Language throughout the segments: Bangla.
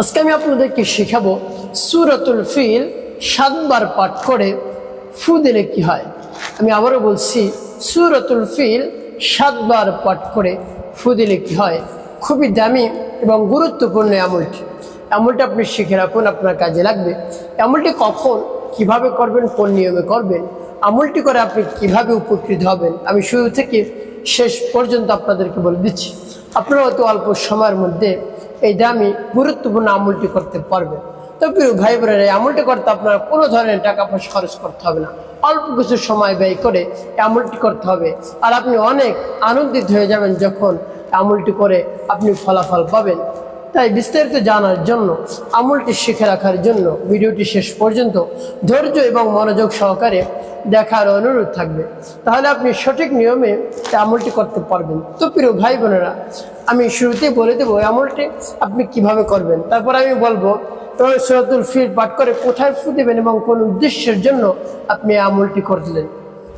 আজকে আমি আপনাদেরকে শেখাবো সুরতুল ফিল সাতবার পাঠ করে ফু দিলে কি হয়। আমি আবারও বলছি, সুরতুল ফিল সাতবার পাঠ করে ফু দিলে কি হয়? খুবই দামি এবং গুরুত্বপূর্ণ আমলটি। আমলটি আপনি শিখে রাখুন, আপনার কাজে লাগবে। আমলটি কখন, কীভাবে করবেন, কোন নিয়মে করবেন, আমলটি করে আপনি কীভাবে উপকৃত হবেন, আমি শুরু থেকে শেষ পর্যন্ত আপনাদেরকে বলে দিচ্ছি। আপনারা অত অল্প সময়ের মধ্যে এই দামি গুরুত্বপূর্ণ আমলটি করতে পারবেন তো প্রিয় ভাই বোনেরা এই আমলটি করতে আপনার কোনো ধরনের টাকা পয়সা খরচ করতে হবে না। অল্প কিছু সময় ব্যয় করে আমলটি করতে হবে। আর আপনি অনেক আনন্দিত হয়ে যাবেন যখন আমলটি করে আপনি ফলাফল পাবেন। তাই বিস্তারিত জানার জন্য, আমলটি শিখে রাখার জন্য ভিডিওটি শেষ পর্যন্ত ধৈর্য এবং মনোযোগ সহকারে দেখার অনুরোধ থাকবে। তাহলে আপনি সঠিক নিয়মে আমলটি করতে পারবেন। তো প্রিয় ভাই বোনেরা, আমি শুরুতেই বলে দেবো আমলটি আপনি কীভাবে করবেন। তারপর আমি বলব তবে ফির পাঠ করে কোথায় ফু দেবেন এবং কোন উদ্দেশ্যের জন্য আপনি আমলটি করলেন।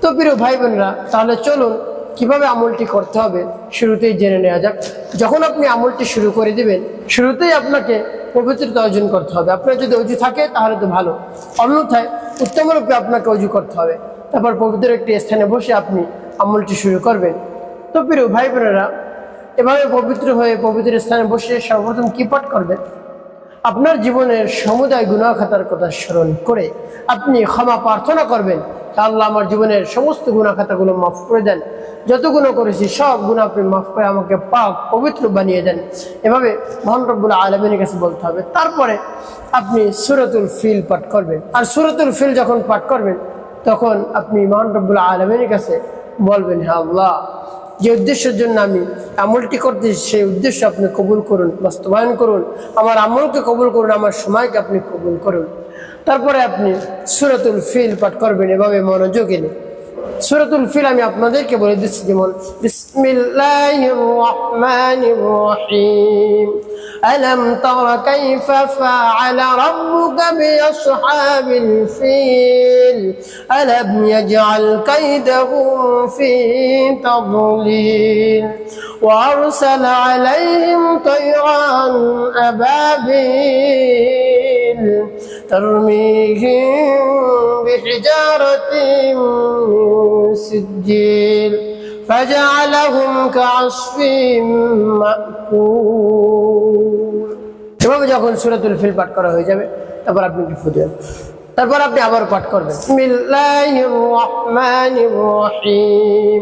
তো প্রিয় ভাই বোনেরা, তাহলে চলুন কীভাবে আমলটি করতে হবে শুরুতেই জেনে নেওয়া যাক। যখন আপনি আমলটি শুরু করে দিবেন, শুরুতেই আপনাকে পবিত্রতা অর্জন করতে হবে। আপনার যদি অজু থাকে, তাহলে তো ভালো। অন্যথায় উত্তমরূপে আপনাকে অজু করতে হবে। তারপর পবিত্র একটি স্থানে বসে আপনি আমলটি শুরু করবেন। তো প্রিয় ভাই বোনেরা, এভাবে পবিত্র হয়ে পবিত্র স্থানে বসে সর্বপ্রথম কি পাঠ করবেন? আপনার জীবনের সমুদায় গুনাহ খাতার কথা স্মরণ করে আপনি ক্ষমা প্রার্থনা করবেন আল্লাহ আমার জীবনের সমস্ত গুনাহ খাতাগুলো মাফ করে দেন। যত করেছি, সব গুণ আপনি মাফ করে আমাকে পাক, পবিত্র বানিয়ে দেন। এভাবে মহান রব্বুল আলমিনের কাছে বলতে হবে। তারপরে আপনি সুরতুল ফিল পাঠ করবেন। আর সুরতুল ফিল যখন পাঠ করবেন, তখন আপনি মহান রব্বুল আলমিনের কাছে বলবেন হ্যাঁ আল্লাহ যে উদ্দেশ্যের জন্য আমি আমলটি করতে সেই উদ্দেশ্য আপনি কবুল করুন, বাস্তবায়ন করুন, আমার আমলকে কবুল করুন, আমার সময়কে আপনি কবুল করুন। তারপরে আপনি সুরাতুল ফিল পাঠ করবেন, এভাবে মনোযোগ এনে। সুরতুল ফিল আমি আপনাদেরকে বলে দিচ্ছি যেমন বিসমিল্লাহির রহমানির রহিম ألم تر كيف فعل ربك بأصحاب الفيل ألم يجعل كيدهم في تضليل وأرسل عليهم طيرا أبابيل ترميهم بحجارة من سجيل فجعلهم كعصف مأكول এভাবে যখন সুরাতুল ফিল পাঠ করা হয়ে যাবে তারপর আপনি একটু ফুটবেন তারপর আপনি আবার পাঠ করবেন বিসমিল্লাহির রহমানির রহিম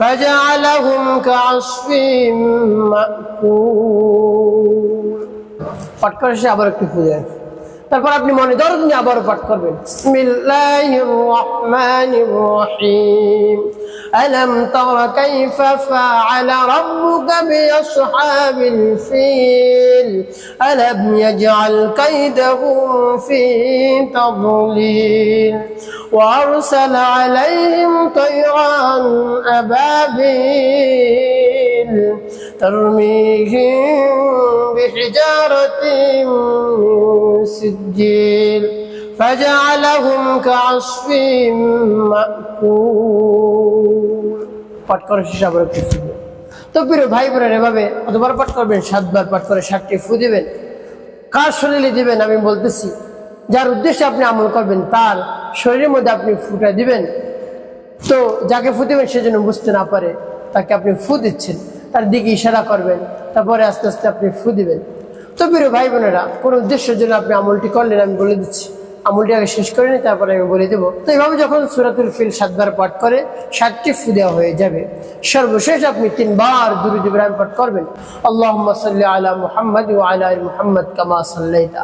فجعلهم كعصف مأكول পাঠ করে সে আবার একটু খুঁজে তারপর আপনি মনে দরদ নিয়ে আবারও পাঠ করবেন বিসমিল্লাহির রহমানির রহিম ألم تر كيف فعل ربك بأصحاب الفيل ألم يجعل كيدهم في تضليل وأرسل عليهم طيرا أبابيل ترميهم بحجارة من سجيل فجعلهم كعصف مأكول পাঠ করে শেষ আবার একটু ফু দিবেন। তো প্রিয় ভাই বোনের এভাবে কতবার পাঠ করবেন সাতবার পাঠ করে ষাটটি ফু দিবেন কার শরীরে দিবেন আমি বলতেছি যার উদ্দেশ্যে আপনি আমল করবেন তার শরীরের মধ্যে আপনি ফুটা দিবেন। তো যাকে ফু দিবেন সে যেন বুঝতে না পারে, তাকে আপনি ফু দিচ্ছেন। তার দিকে ইশারা করবেন, তারপরে আস্তে আস্তে আপনি ফু দিবেন। তো প্রিয় ভাই বোনেরা, কোনো উদ্দেশ্যের জন্য আপনি আমলটি করলেন, আমি বলে দিচ্ছি। আমলটি আগে শেষ করে নিই, তারপরে আমি বলে দেবো। তো এইভাবে যখন সুরাতুল ফিল সাতবার পাঠ করে, সাতটি ফু দেওয়া হয়ে যাবে। সর্বশেষ আপনি তিনবার দুরুদ ইব্রাহিম পাঠ করবেন। আল্লাহ সাল্লি আলা মুহাম্মদ ও আলি মুহাম্মদ কামা সাল্লাইতা।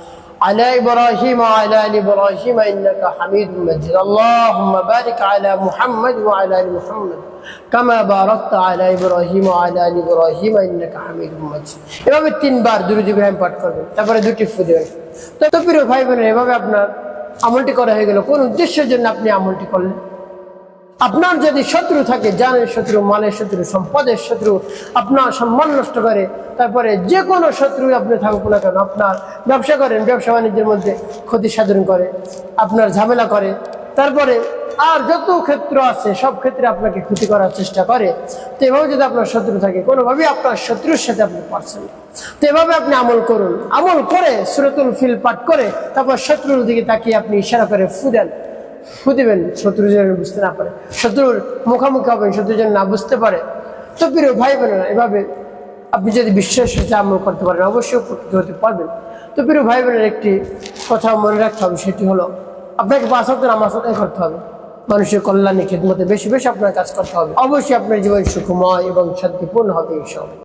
على إبراهيم وعلى آل إبراهيم إنك حميد مجيد اللهم بارك على محمد وعلى آل محمد كما باركت على إبراهيم وعلى آل إبراهيم إنك حميد مجيد এভাবে তিনবার দুরুদ ইব্রাহিম পাঠ করবেন তারপরে দুটি ফু দেবেন তো তো প্রিয় ভাই বোনের এভাবে আপনার আমলটি করা হয়ে গেল কোন উদ্দেশ্যের জন্য আপনি আমলটি করলেন আপনার যদি শত্রু থাকে, জানের শত্রু মালের শত্রু, সম্পদের শত্রু, আপনার সম্মান নষ্ট করে, তারপরে যে কোনো শত্রু আপনি থাকুক না কেন, আপনার ব্যবসা করেন, ব্যবসা বাণিজ্যের মধ্যে ক্ষতি সাধন করে, আপনার ঝামেলা করে, তারপরে আর যত ক্ষেত্র আছে, সব ক্ষেত্রে আপনাকে ক্ষতি করার চেষ্টা করে, তো এভাবে যদি আপনার শত্রু থাকে, কোনোভাবেই আপনার শত্রুর সাথে আপনি পারছেন। তো এভাবে আপনি আমল করুন আমল করে সুরতুল ফিল পাঠ করে, তারপর শত্রুর দিকে তাকিয়ে আপনি ইশারা করে ফু দেন ফু দিবেন শত্রু যেন বুঝতে না পারে। শত্রুর মুখোমুখি হবেন, শত্রু যেন না বুঝতে পারে। তো প্রিয় ভাই বোনেরা, এভাবে আপনি যদি বিশ্বাসের সাথে আমল করতে পারেন, অবশ্যই উপকৃত হতে পারবেন। তো প্রিয় ভাই বোনের, একটি কথা মনে রাখতে হবে, সেটি হলো আপনাকে পাঁচ হপ্তাহ নামাজ আদায় করতে হবে। মানুষের কল্যাণে খেদমতে বেশি বেশি আপনার কাজ করতে হবে। অবশ্যই আপনার জীবন সুখময় এবং শান্তিপূর্ণ হবে এই এইসব